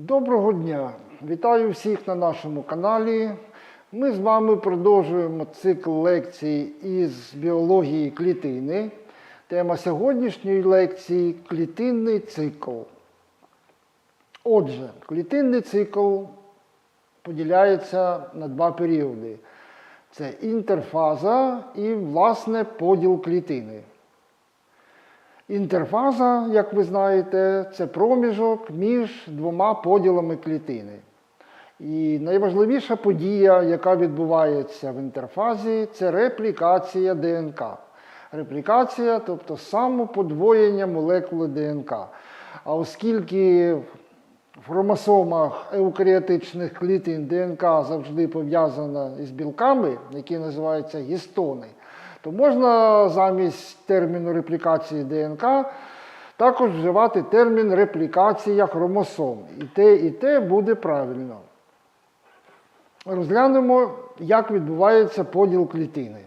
Доброго дня! Вітаю всіх на нашому каналі. Ми з вами продовжуємо цикл лекцій із біології клітини. Тема сьогоднішньої лекції клітинний цикл. Отже, клітинний цикл поділяється на два періоди: це інтерфаза і, власне, поділ клітини. Інтерфаза, як ви знаєте, це проміжок між двома поділами клітини. І найважливіша подія, яка відбувається в інтерфазі, це реплікація ДНК. Реплікація, тобто самоподвоєння молекули ДНК. А оскільки в хромосомах еукаріотичних клітин ДНК завжди пов'язана із білками, які називаються гістони, то можна замість терміну реплікації ДНК також вживати термін реплікація хромосом. І те, і те буде правильно. Розглянемо, як відбувається поділ клітини.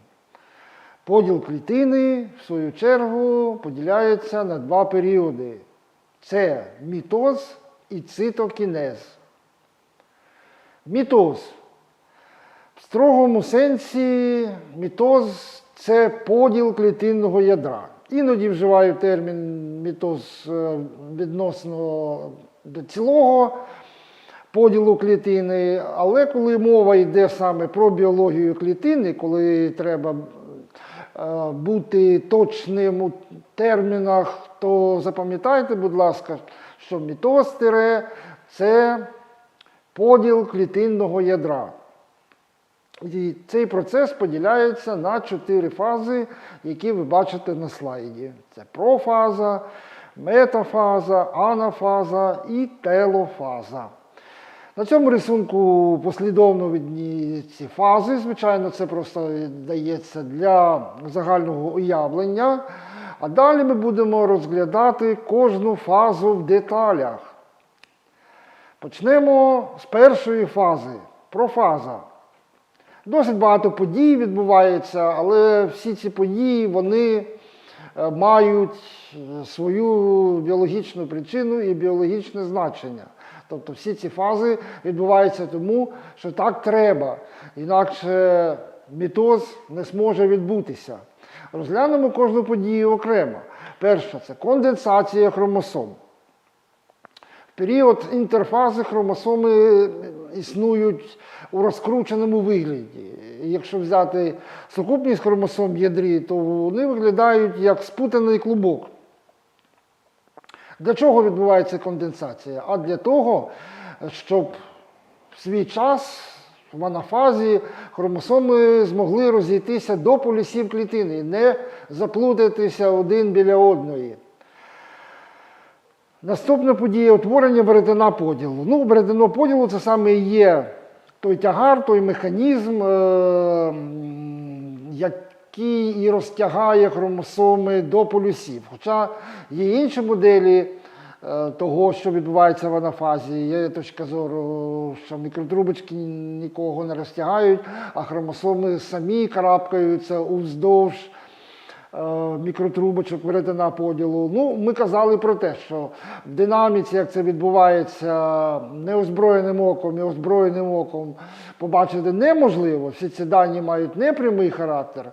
Поділ клітини, в свою чергу, поділяється на два періоди: це мітоз і цитокінез. Мітоз. В строгому сенсі мітоз це поділ клітинного ядра. Іноді вживаю термін мітоз е, відносно цілого поділу клітини, але коли мова йде саме про біологію клітини, коли треба е, бути точним у термінах, то запам'ятайте, будь ласка, що мітоз це поділ клітинного ядра. І цей процес поділяється на чотири фази, які ви бачите на слайді. Це профаза, метафаза, анафаза і телофаза. На цьому рисунку послідовно видні ці фази. Звичайно, це просто дається для загального уявлення. А далі ми будемо розглядати кожну фазу в деталях. Почнемо з першої фази профаза. Досить багато подій відбувається, але всі ці події вони е, мають е, свою біологічну причину і біологічне значення. Тобто всі ці фази відбуваються тому, що так треба, інакше мітоз не зможе відбутися. Розглянемо кожну подію окремо. Перша це конденсація хромосом. В період інтерфази хромосоми існують у розкрученому вигляді. Якщо взяти сукупність хромосом ядрі, то вони виглядають як спутаний клубок. Для чого відбувається конденсація? А для того, щоб в свій час в анафазі хромосоми змогли розійтися до полюсів клітини не заплутатися один біля одної. Наступна подія утворення веретена поділу. Ну, веретено поділу це саме і є той тягар, той механізм, е, який і розтягає хромосоми до полюсів. Хоча є інші моделі е, того, що відбувається в анафазі. Є точка зору, що мікротрубочки нікого не розтягають, а хромосоми самі карабкаються уздовж мікротрубочок веретена поділу. Ну, ми казали про те, що в динаміці, як це відбувається неозброєним оком і озброєним оком, побачити неможливо. Всі ці дані мають непрямий характер.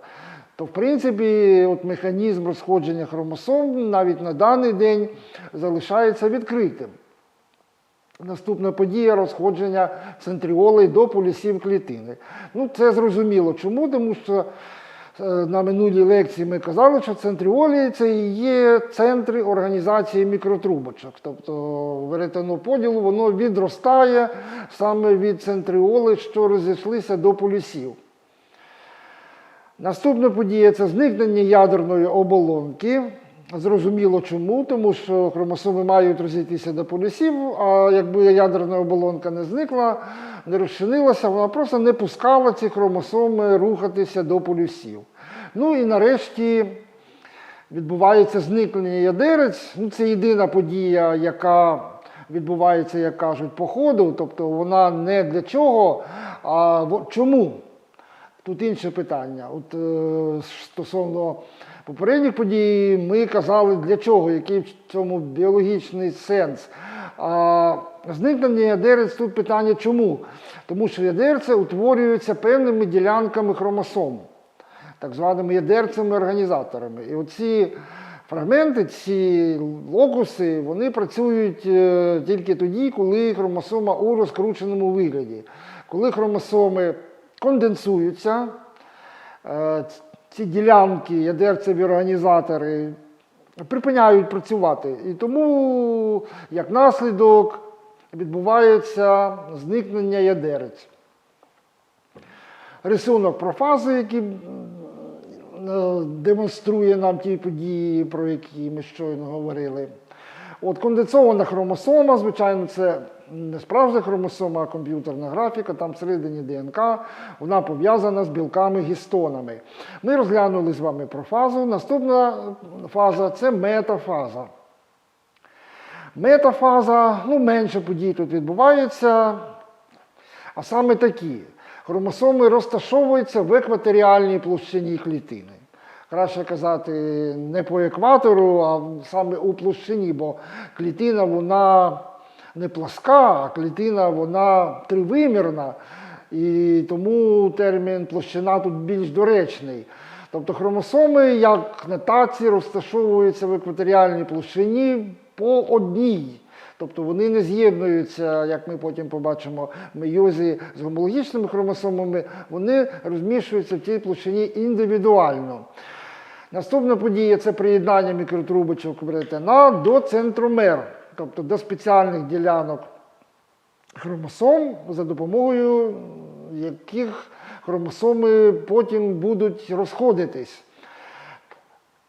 То, в принципі, от механізм розходження хромосом навіть на даний день залишається відкритим. Наступна подія розходження центріолей до полюсів клітини. Ну, це зрозуміло. Чому? Тому що е, на минулій лекції ми казали, що центріолі це і є центри організації мікротрубочок. Тобто веретено поділу воно відростає саме від центріоли, що розійшлися до полюсів. Наступна подія це зникнення ядерної оболонки. Зрозуміло чому, тому що хромосоми мають розійтися до полюсів, а якби ядерна оболонка не зникла, не розчинилася, вона просто не пускала ці хромосоми рухатися до полюсів. Ну і нарешті відбувається зникнення ядерець. Ну, Це єдина подія, яка відбувається, як кажуть, по ходу, тобто вона не для чого, а чому? Тут інше питання. От е, стосовно попередніх подій ми казали, для чого, який в цьому біологічний сенс. А зникнення ядерець тут питання чому? Тому що ядерця утворюються певними ділянками хромосом, так званими ядерцями організаторами. І оці фрагменти, ці локуси, вони працюють е, тільки тоді, коли хромосома у розкрученому вигляді. Коли хромосоми конденсуються, е, ці ділянки, ядерцеві організатори припиняють працювати. І тому, як наслідок, відбувається зникнення ядерець. Рисунок про фази, який е, демонструє нам ті події, про які ми щойно говорили. От конденсована хромосома, звичайно, це не справжня хромосома, а комп'ютерна графіка, там всередині ДНК, вона пов'язана з білками гістонами. Ми розглянули з вами про фазу. Наступна фаза це метафаза. Метафаза, ну, менше подій тут відбувається, а саме такі. Хромосоми розташовуються в екваторіальній площині клітини. Краще казати не по екватору, а саме у площині, бо клітина вона не пласка, а клітина вона тривимірна. І тому термін площина тут більш доречний. Тобто хромосоми, як на таці, розташовуються в екваторіальній площині по одній. Тобто вони не з'єднуються, як ми потім побачимо в мейозі з гомологічними хромосомами, вони розміщуються в тій площині індивідуально. Наступна подія це приєднання мікротрубочок веретена до центромер, тобто до спеціальних ділянок хромосом, за допомогою яких хромосоми потім будуть розходитись.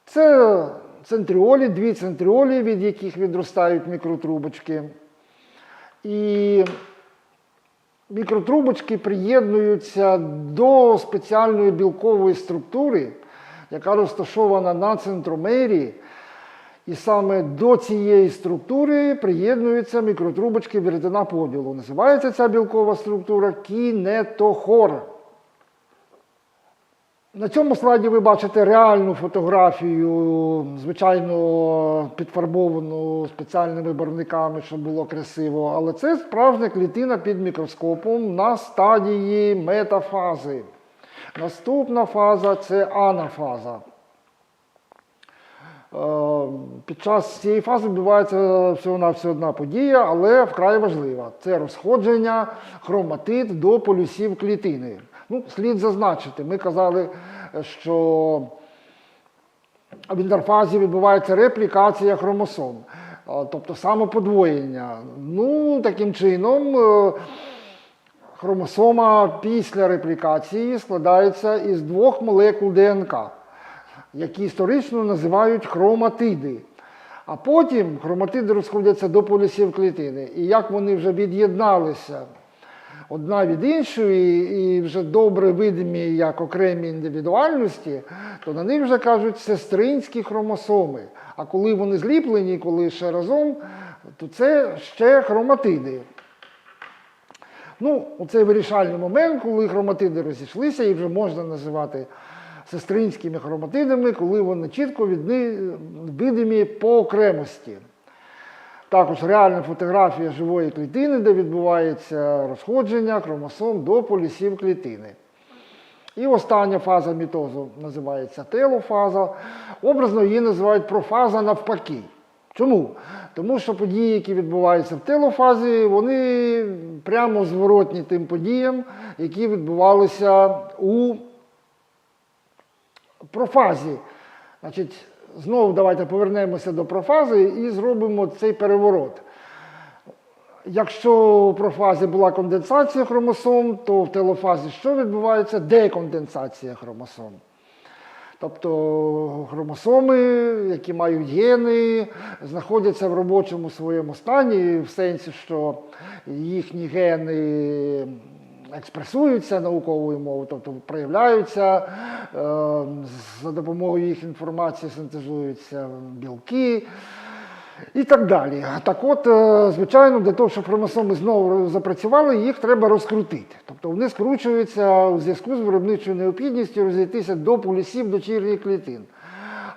Це центріолі, дві центріолі, від яких відростають мікротрубочки. І мікротрубочки приєднуються до спеціальної білкової структури, яка розташована на центромері. І саме до цієї структури приєднуються мікротрубочки веретена поділу. Називається ця білкова структура кінетохор. На цьому слайді ви бачите реальну фотографію, звичайно, підфарбовану спеціальними барвниками, щоб було красиво. Але це справжня клітина під мікроскопом на стадії метафази. Наступна фаза це анафаза. Е, Під час цієї фази відбувається всього-навсього одна подія, але вкрай важлива. Це розходження хроматит до полюсів клітини. Ну, слід зазначити, ми казали, що в інтерфазі відбувається реплікація хромосом, тобто самоподвоєння. Ну, таким чином, е, хромосома після реплікації складається із двох молекул ДНК, які історично називають хроматиди. А потім хроматиди розходяться до полюсів клітини. І як вони вже від'єдналися одна від іншої і вже добре видимі як окремі індивідуальності, то на них вже кажуть сестринські хромосоми. А коли вони зліплені, коли ще разом, то це ще хроматиди. Ну, оцей вирішальний момент, коли хроматиди розійшлися, і вже можна називати сестринськими хроматидами, коли вони чітко видимі по окремості. Також реальна фотографія живої клітини, де відбувається розходження хромосом до полюсів клітини. І остання фаза мітозу називається телофаза. Образно її називають профаза навпаки. Чому? Тому що події, які відбуваються в телофазі, вони прямо зворотні тим подіям, які відбувалися у профазі. Значить, знову давайте повернемося до профази і зробимо цей переворот. Якщо у профазі була конденсація хромосом, то в телофазі що відбувається? Деконденсація хромосом. Тобто хромосоми, які мають гени, знаходяться в робочому своєму стані, в сенсі, що їхні гени експресуються науковою мовою, тобто проявляються, е, за допомогою їх інформації синтезуються білки. І так далі. Так от, е, звичайно, для того, щоб хромосоми знову запрацювали, їх треба розкрутити. Тобто вони скручуються у зв'язку з виробничою необхідністю розійтися до полісів дочірніх клітин.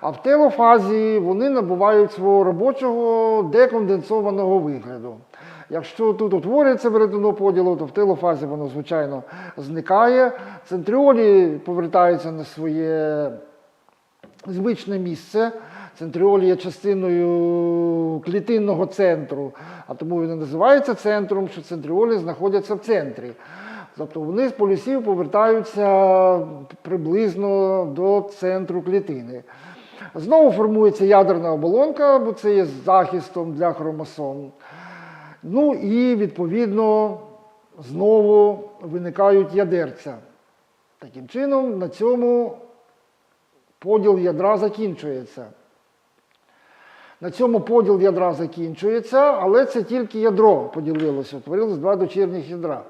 А в телофазі вони набувають свого робочого деконденсованого вигляду. Якщо тут утворюється веретено поділу, то в телофазі воно, звичайно, зникає. Центріолі повертаються на своє звичне місце. Центріолі є частиною клітинного центру, а тому він і називається центром, що центріолі знаходяться в центрі. Тобто вони з полюсів повертаються приблизно до центру клітини. Знову формується ядерна оболонка, бо це є захистом для хромосом. Ну і відповідно знову виникають ядерця. Таким чином, на цьому поділ ядра закінчується. На цьому поділ ядра закінчується, але це тільки ядро поділилося, утворилось два дочірніх ядра.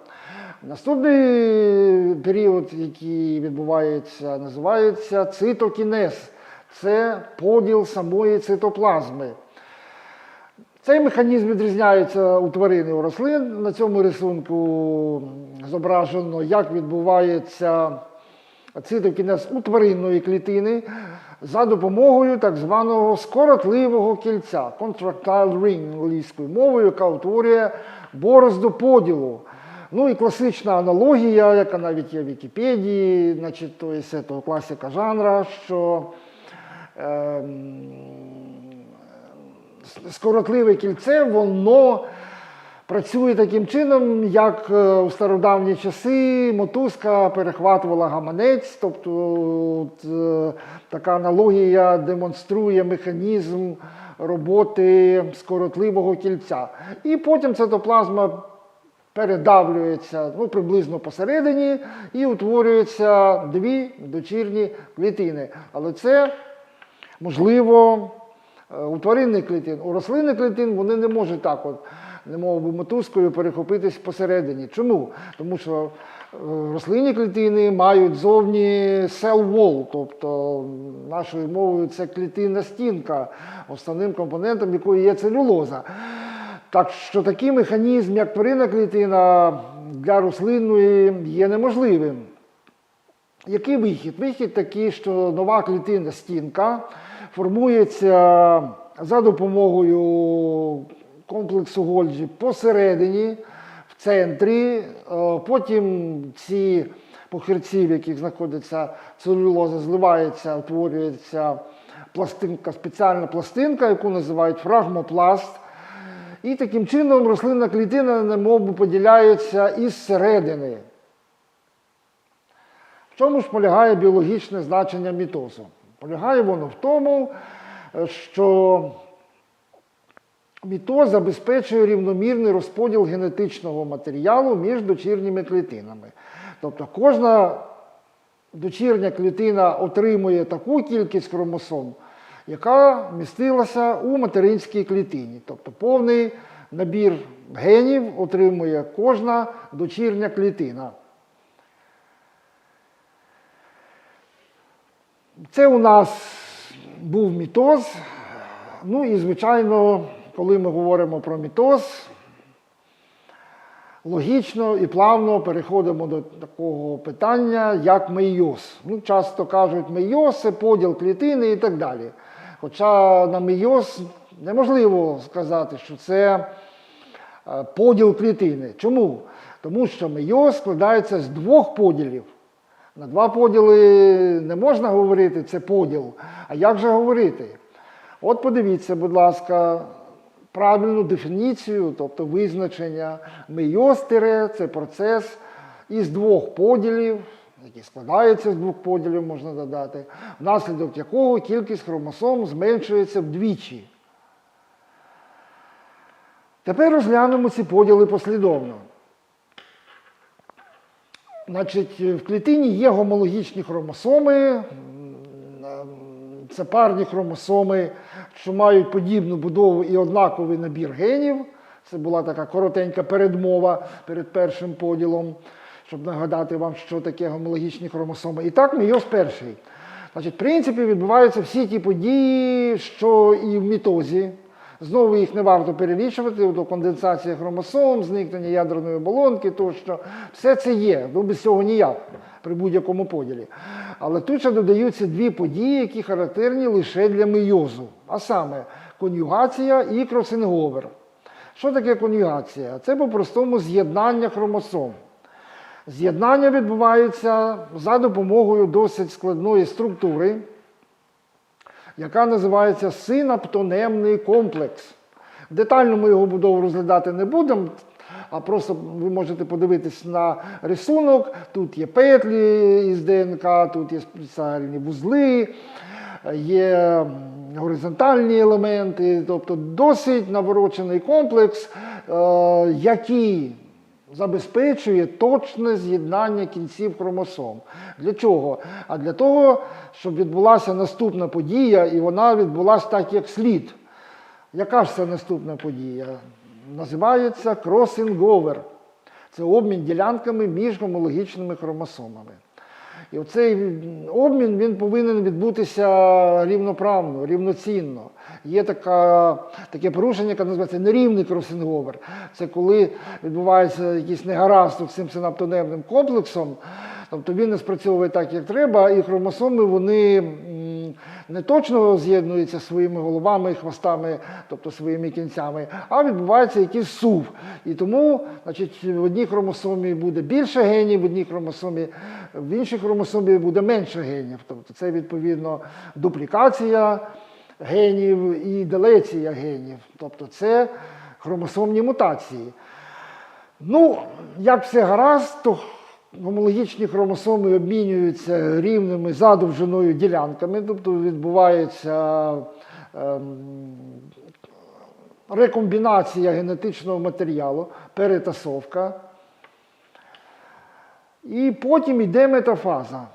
Наступний період, який відбувається, називається цитокінез. Це поділ самої цитоплазми. Цей механізм відрізняється у тварин і у рослин. На цьому рисунку зображено, як відбувається цитокінез у тваринної клітини за допомогою так званого скоротливого кільця, contractile ring англійською мовою, яка утворює борозду поділу. Ну і класична аналогія, яка навіть є в Вікіпедії, значить, то є класика жанра, що ем, скоротливе кільце, воно працює таким чином, як е, у стародавні часи мотузка перехватувала гаманець, тобто от, е, така аналогія демонструє механізм роботи скоротливого кільця. І потім цитоплазма передавлюється ну, приблизно посередині і утворюються дві дочірні клітини. Але це можливо у тваринних клітин. У рослинних клітин вони не можуть так, от, немов би мотузкою перехопитись посередині. Чому? Тому що е, рослинні клітини мають зовні cell wall, тобто нашою мовою це клітинна стінка, основним компонентом якої є целюлоза. Так що такий механізм, як тваринна клітина, для рослинної є неможливим. Який вихід? Вихід такий, що нова клітинна стінка формується за допомогою комплексу Гольджі посередині, в центрі. Е, Потім ці похирці, в яких знаходиться целюлоза, зливається, утворюється пластинка, спеціальна пластинка, яку називають фрагмопласт. І таким чином рослинна клітина немов поділяється із середини. В чому ж полягає біологічне значення мітозу? Полягає воно в тому, що мітоз забезпечує рівномірний розподіл генетичного матеріалу між дочірніми клітинами. Тобто кожна дочірня клітина отримує таку кількість хромосом, яка містилася у материнській клітині. Тобто повний набір генів отримує кожна дочірня клітина. Це у нас був мітоз. Ну і, звичайно, коли ми говоримо про мітоз, логічно і плавно переходимо до такого питання, як мейоз. Ну, часто кажуть, мейоз це поділ клітини і так далі. Хоча на мейоз неможливо сказати, що це е, поділ клітини. Чому? Тому що мейоз складається з двох поділів. На два поділи не можна говорити, це поділ. А як же говорити? От подивіться, будь ласка, правильну дефініцію, тобто визначення мейоз це процес із двох поділів, який складається з двох поділів, можна додати, внаслідок якого кількість хромосом зменшується вдвічі. Тепер розглянемо ці поділи послідовно. Значить, в клітині є гомологічні хромосоми, це парні хромосоми, що мають подібну будову і однаковий набір генів. Це була така коротенька передмова перед першим поділом, щоб нагадати вам, що таке гомологічні хромосоми. І так мейоз перший. Значить, в принципі, відбуваються всі ті події, що і в мітозі. Знову їх не варто перелічувати, до конденсації хромосом, зникнення ядерної оболонки тощо. Все це є, ну без цього ніяк при будь-якому поділі. Але тут ще додаються дві події, які характерні лише для мейозу, а саме конюгація і кросинговер. Що таке конюгація? Це по-простому з'єднання хромосом. З'єднання відбувається за допомогою досить складної структури, яка називається синаптонемний комплекс. Детально ми його будову розглядати не будемо, а просто ви можете подивитись на рисунок. Тут є петлі із ДНК, тут є спеціальні вузли, є горизонтальні елементи, тобто досить наворочений комплекс, е, який забезпечує точне з'єднання кінців хромосом. Для чого? А для того, щоб відбулася наступна подія, і вона відбулася так, як слід. Яка ж це наступна подія? Називається кросинговер. Це обмін ділянками між гомологічними хромосомами. І оцей обмін він повинен відбутися рівноправно, рівноцінно. Є така, таке порушення, яке називається нерівний кросинговер. Це коли відбувається якийсь негаразд з цим синаптоневним комплексом, тобто він не спрацьовує так, як треба, і хромосоми вони не точно з'єднуються своїми головами хвостами, тобто своїми кінцями, а відбувається якийсь сув. І тому значить, в одній хромосомі буде більше генів, в одній хромосомі, в іншій хромосомі буде менше генів. Тобто це відповідно дуплікація генів і делеція генів. Тобто це хромосомні мутації. Ну, як все гаразд, то гомологічні хромосоми обмінюються рівними за довжиною ділянками, тобто відбувається ем, рекомбінація генетичного матеріалу, перетасовка. І потім йде метафаза.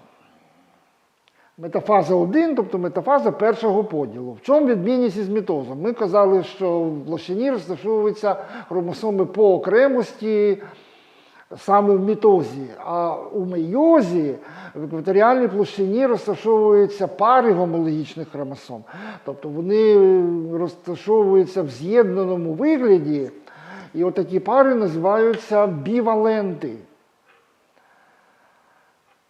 Метафаза 1, тобто метафаза першого поділу. В чому відмінність із мітозом? Ми казали, що в площині розташовуються хромосоми по окремості саме в мітозі. А у мейозі в екваторіальній площині розташовуються пари гомологічних хромосом. Тобто вони розташовуються в з'єднаному вигляді, і отакі пари називаються біваленти.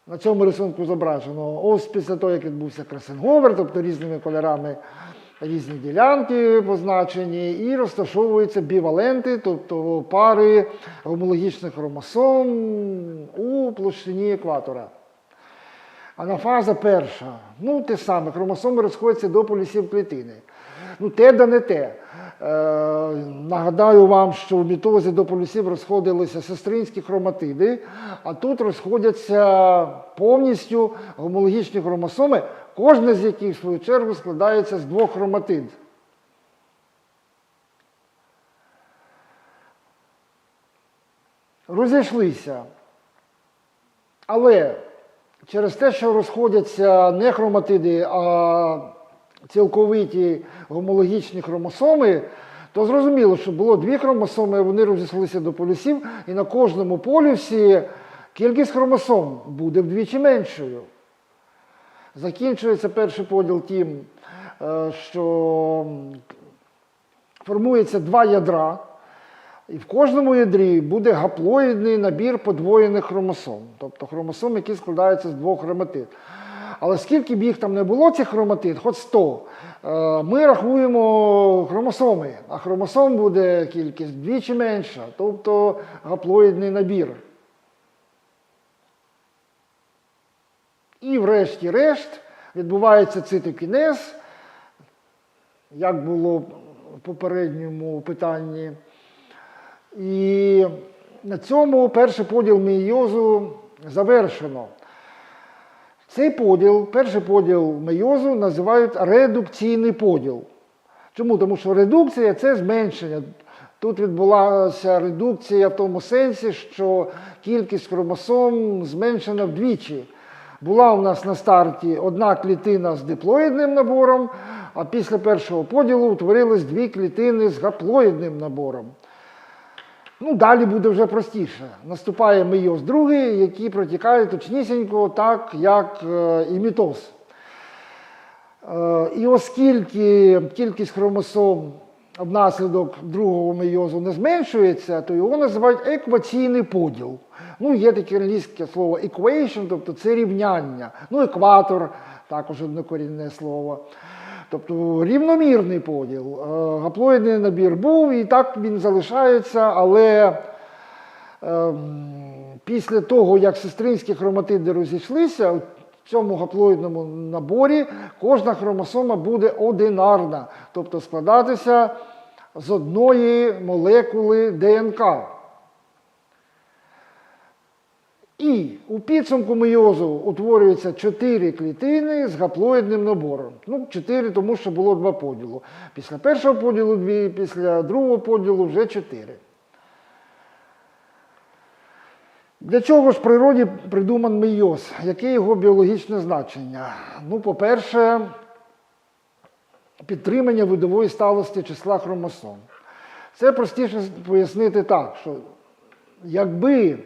На цьому рисунку зображено ось після того, як відбувся красинговер, тобто різними кольорами різні ділянки позначені, і розташовуються біваленти, тобто пари гомологічних хромосом у площині екватора. Анафаза перша. Ну, те саме, хромосоми розходяться до полюсів клітини. Ну, те да не те. Е, нагадаю вам, що в мітозі до полюсів розходилися сестринські хроматиди, а тут розходяться повністю гомологічні хромосоми, кожна з яких, в свою чергу, складається з двох хроматид. Розійшлися. Але через те, що розходяться не хроматиди, а цілковиті гомологічні хромосоми, то зрозуміло, що було дві хромосоми, вони розійшлися до полюсів, і на кожному полюсі кількість хромосом буде вдвічі меншою. Закінчується перший поділ тим, е, що формується два ядра, і в кожному ядрі буде гаплоїдний набір подвоєних хромосом, тобто хромосом, які складаються з двох хроматид. Але скільки б їх там не було, цих хроматид, хоч 100, е, ми рахуємо хромосоми, а хромосом буде кількість вдвічі менша, тобто гаплоїдний набір. І врешті-решт відбувається цитокінез, як було в попередньому питанні. І на цьому перший поділ мейозу завершено. Цей поділ, перший поділ мейозу називають редукційний поділ. Чому? Тому що редукція це зменшення. Тут відбулася редукція в тому сенсі, що кількість хромосом зменшена вдвічі. Була у нас на старті одна клітина з диплоїдним набором, а після першого поділу утворились дві клітини з гаплоїдним набором. Ну, далі буде вже простіше. Наступає мейоз другий, який протікає точнісінько так, як е, і мітоз. Е, І оскільки кількість хромосом внаслідок другого мейозу не зменшується, то його називають екваційний поділ. Ну, є таке англійське слово equation, тобто це рівняння. Ну, екватор також однокорінне слово. Тобто рівномірний поділ. Е, Гаплоїдний набір був, і так він залишається, але ем, після того, як сестринські хроматиди розійшлися, в цьому гаплоїдному наборі кожна хромосома буде одинарна, тобто складатися з одної молекули ДНК. І у підсумку мейозу утворюється 4 клітини з гаплоїдним набором. Ну, 4, тому що було два поділу. Після першого поділу 2, після другого поділу вже 4. Для чого ж в природі придуман мейоз? Яке його біологічне значення? Ну, по-перше, підтримання видової сталості числа хромосом. Це простіше пояснити так, що якби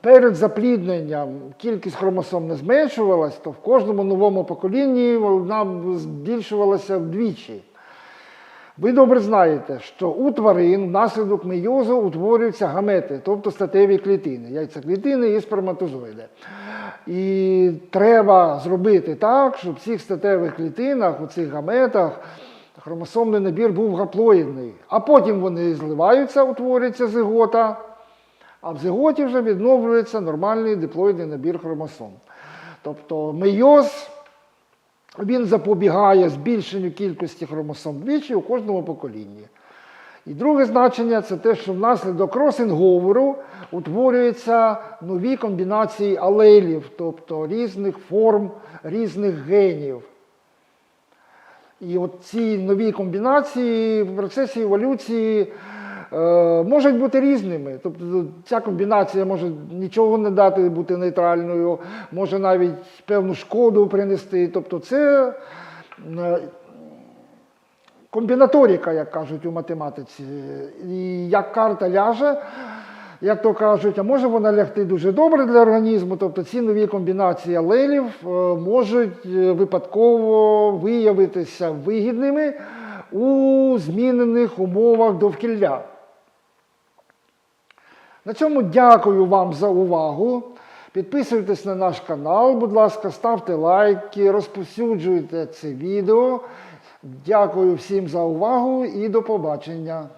перед заплідненням кількість хромосом не зменшувалась, то в кожному новому поколінні вона б збільшувалася вдвічі. Ви добре знаєте, що у тварин внаслідок мейозу утворюються гамети, тобто статеві клітини, яйцеклітини і сперматозоїди. І треба зробити так, щоб в цих статевих клітинах, у цих гаметах, хромосомний набір був гаплоїдний. А потім вони зливаються, утворюється зигота, а в зиготі вже відновлюється нормальний диплоїдний набір хромосом. Тобто мейоз він запобігає збільшенню кількості хромосом вдвічі у кожному поколінні. І друге значення це те, що внаслідок кросинговеру утворюються нові комбінації алелів, тобто різних форм, різних генів. І от ці нові комбінації в процесі еволюції можуть бути різними. Тобто ця комбінація може нічого не дати, бути нейтральною, може навіть певну шкоду принести. Тобто це е, комбінаторіка, як кажуть у математиці. І як карта ляже, як то кажуть, а може вона лягти дуже добре для організму, тобто ці нові комбінації алелів е, можуть е, випадково виявитися вигідними у змінених умовах довкілля. На цьому дякую вам за увагу. Підписуйтесь на наш канал, будь ласка, ставте лайки, розповсюджуйте це відео. Дякую всім за увагу і до побачення.